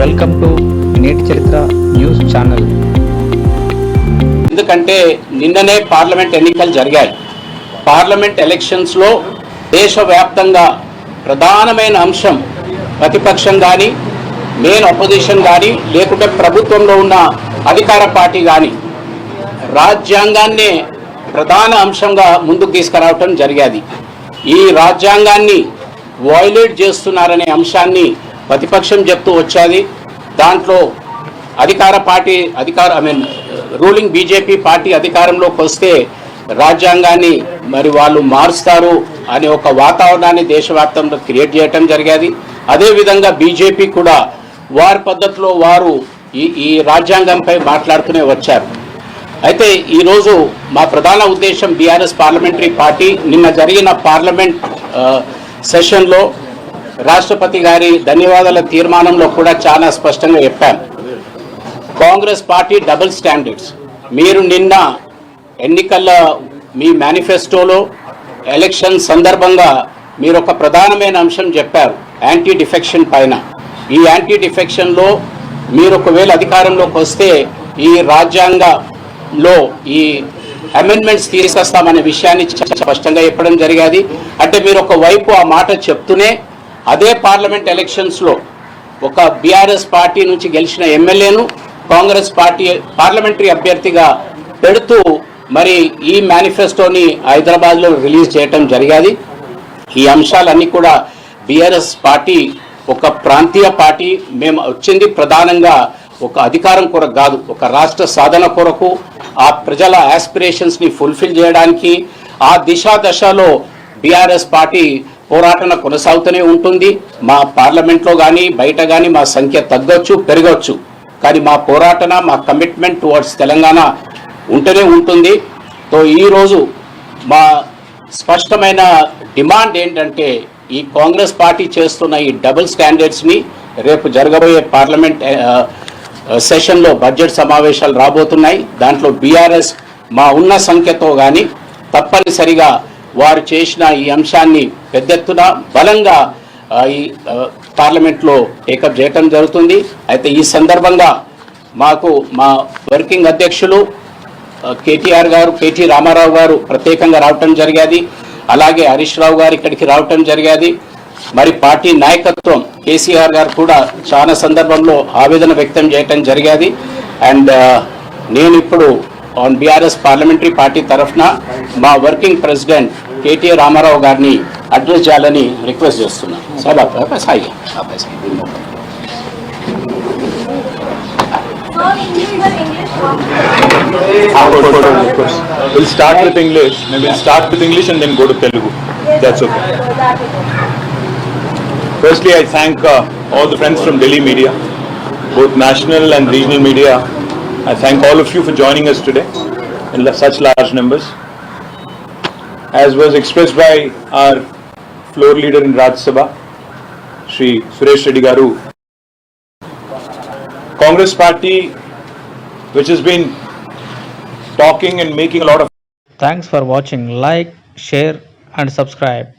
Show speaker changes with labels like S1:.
S1: Welcome to నేటి చరిత్ర news channel. ఎందుకంటే నిన్ననే పార్లమెంట్ ఎన్నికలు జరిగాయి. పార్లమెంట్ ఎలక్షన్స్లో దేశవ్యాప్తంగా ప్రధానమైన అంశం ప్రతిపక్షం కానీ మెయిన్ అపోజిషన్ కానీ లేకుంటే ప్రభుత్వంలో ఉన్న అధికార పార్టీ కానీ రాజ్యాంగాన్నే ప్రధాన అంశంగా ముందుకు తీసుకురావటం జరిగేది. ఈ రాజ్యాంగాన్ని వయలేట్ చేస్తున్నారనే అంశాన్ని ప్రతిపక్షం చెప్తూ వచ్చేది. దాంట్లో అధికార పార్టీ అధికార I mean ruling BJP party అధికారంలోకి వస్తే రాజ్యాంగాన్ని మరి వాళ్ళు మారుస్తారు అనే ఒక వాతావరణాన్ని దేశవ్యాప్తంలో క్రియేట్ చేయటం జరిగేది. అదేవిధంగా బీజేపీ కూడా వారి పద్ధతిలో వారు ఈ ఈ రాజ్యాంగంపై మాట్లాడుతూనే వచ్చారు. అయితే ఈరోజు మా ప్రధాన ఉద్దేశం బీఆర్ఎస్ పార్లమెంటరీ పార్టీ నిన్న జరిగిన పార్లమెంట్ సెషన్లో రాష్ట్రపతి గారి ధన్యవాదాల తీర్మానంలో కూడా చాలా స్పష్టంగా చెప్పాను కాంగ్రెస్ పార్టీ డబుల్ స్టాండర్డ్స్. మీరు నిన్న ఎన్నికల మీ మేనిఫెస్టోలో ఎలక్షన్ సందర్భంగా మీరు ఒక ప్రధానమైన అంశం చెప్పారు యాంటీ డిఫెక్షన్ పైన. ఈ యాంటీ డిఫెక్షన్లో మీరు ఒకవేళ అధికారంలోకి వస్తే ఈ రాజ్యాంగంలో ఈ అమెండ్మెంట్స్ తీసుకొస్తామనే విషయాన్ని స్పష్టంగా చెప్పడం జరిగేది. అంటే మీరు ఒక వైపు ఆ మాట చెప్తూనే అదే పార్లమెంట్ ఎలక్షన్స్లో ఒక బీఆర్ఎస్ పార్టీ నుంచి గెలిచిన ఎమ్మెల్యేను కాంగ్రెస్ పార్టీ పార్లమెంటరీ అభ్యర్థిగా పెడుతూ మరి ఈ మేనిఫెస్టోని హైదరాబాద్లో రిలీజ్ చేయటం జరిగేది. ఈ అంశాలన్నీ కూడా బీఆర్ఎస్ పార్టీ ఒక ప్రాంతీయ పార్టీ మేము వచ్చింది ప్రధానంగా ఒక అధికారం కొరకు కాదు ఒక రాష్ట్ర సాధన కొరకు. ఆ ప్రజల యాస్పిరేషన్స్ని ఫుల్ఫిల్ చేయడానికి ఆ దిశా దశలో బీఆర్ఎస్ పార్టీ పోరాటన కొనసాగుతూనే ఉంటుంది. మా పార్లమెంట్లో కానీ బయట కానీ మా సంఖ్య తగ్గొచ్చు పెరగవచ్చు కానీ మా పోరాటన మా కమిట్మెంట్ టువర్డ్స్ తెలంగాణ ఉంటూనే ఉంటుంది. సో ఈరోజు మా స్పష్టమైన డిమాండ్ ఏంటంటే ఈ కాంగ్రెస్ పార్టీ చేస్తున్న ఈ డబుల్ స్టాండర్డ్స్ని రేపు జరగబోయే పార్లమెంట్ సెషన్లో బడ్జెట్ సమావేశాలు రాబోతున్నాయి. దాంట్లో బీఆర్ఎస్ మా ఉన్న సంఖ్యతో కానీ తప్పనిసరిగా వారు చేసిన ఈ అంశాన్ని పెద్ద ఎత్తున బలంగా ఈ పార్లమెంట్లో టేకప్ చేయటం జరుగుతుంది. అయితే ఈ సందర్భంగా మాకు మా వర్కింగ్ అధ్యక్షులు కేటీఆర్ గారు కేటీ రామారావు గారు ప్రత్యేకంగా రావటం జరిగేది. అలాగే హరీష్ రావు గారు ఇక్కడికి రావటం జరిగేది. మరి పార్టీ నాయకత్వం కేసీఆర్ గారు కూడా చాలా సందర్భంలో ఆవేదన వ్యక్తం చేయటం జరిగేది. అండ్ నేను ఇప్పుడు ऑन बीआरएस पार्लमेंटरी पार्टी तरफ़ ना वर्किंग प्रेसिडेंट केटी रामाराव गारनी अड्रेस जालनी रिक्वेस्ट जस्तुना सब आप आप ऐसा है आप ऐसे
S2: ही बिल्कुल आप
S3: बोलो request will start with English मैं will start with English and then go to Telugu
S2: that's okay
S3: firstly i thank uh, all the friends from delhi media both national and regional I thank all of you for joining us today in such large numbers. As was expressed by our floor leader in Rajya Sabha, Shri Suresh Reddy Congress party, which has been talking and making a lot of
S4: Thanks for watching. Like, share and subscribe.